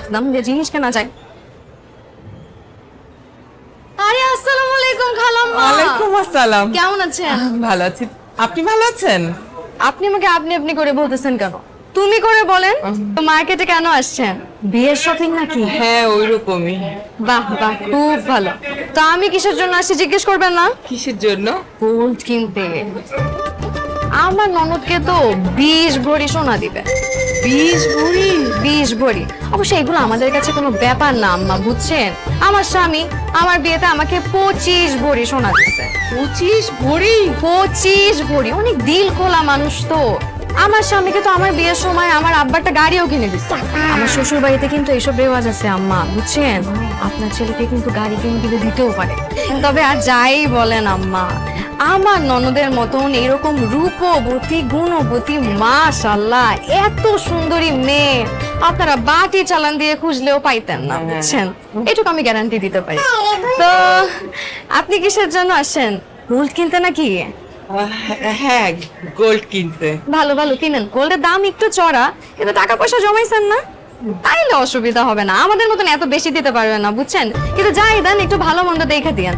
একদম যে জিনিস কেনা যায়? আরে আসসালামু আলাইকুম খালাম্মা। ওয়ালাইকুম আসসালাম। কেমন আছেন? ভালো আছি। আপনি ভালো আছেন? আপনি আমাকে আপনি আপনি করে বলতেছেন কেন? তুমি করে বলেন তো মার্কেটে কেন আসছেন? বিয়ের শপিং নাকি? হ্যাঁ ওই রকমই বাহ বাহ খুব ভালো। তো আমি কিসের জন্য আসি জিজ্ঞেস করবেন না? কিসের জন্য? গোল্ড কিনতে। আমার ননদকে তো বিশ ভরি সোনা দিবে বিশ ভরি বিশ ভরি অবশ্য এগুলো আমাদের কাছে কোনো ব্যাপার না আম্মা বুঝছেন? আমার স্বামী আমার বিয়েতে আমাকে পঁচিশ ভরি সোনা দিচ্ছে পঁচিশ ভরি পঁচিশ ভরি অনেক দিল খোলা মানুষ তো। আমার স্বামীকে তো আমার বিয়ের সময় আমার আব্বারটা গাড়িও কিনে দিচ্ছে আমার শ্বশুর বাড়িতে কিন্তু এইসব রেওয়াজ আছে আম্মা বুঝছেন? আপনার ছেলেকে কিন্তু গাড়ি কিনে দিতেও পারে। তবে আর যাই বলেন আম্মা। আমার ননদের মতন এরকম রূপবতী গুণবতী মাশাল্লাহ এত সুন্দরী মেয়ে। আপনারা বাটি চালান দিয়ে খুঁজলেও পাইতেন না বুঝছেন? এটুকু আমি গ্যারান্টি দিতে পারি। তো আপনি কিসের জন্য আসেন? গোল্ড কিনতে নাকি? হ্যাঁ গোল্ড কিনতে। ভালো ভালো কিনেন। গোল্ডের দাম একটু চড়া কিন্তু টাকা পয়সা জমাইছেন না? তাইলে অসুবিধা হবে না। আমাদের মতন এত বেশি দিতে পারবেন না বুঝছেন? কিন্তু যাই দেন একটু ভালো মন্দ দেখে দিয়েন।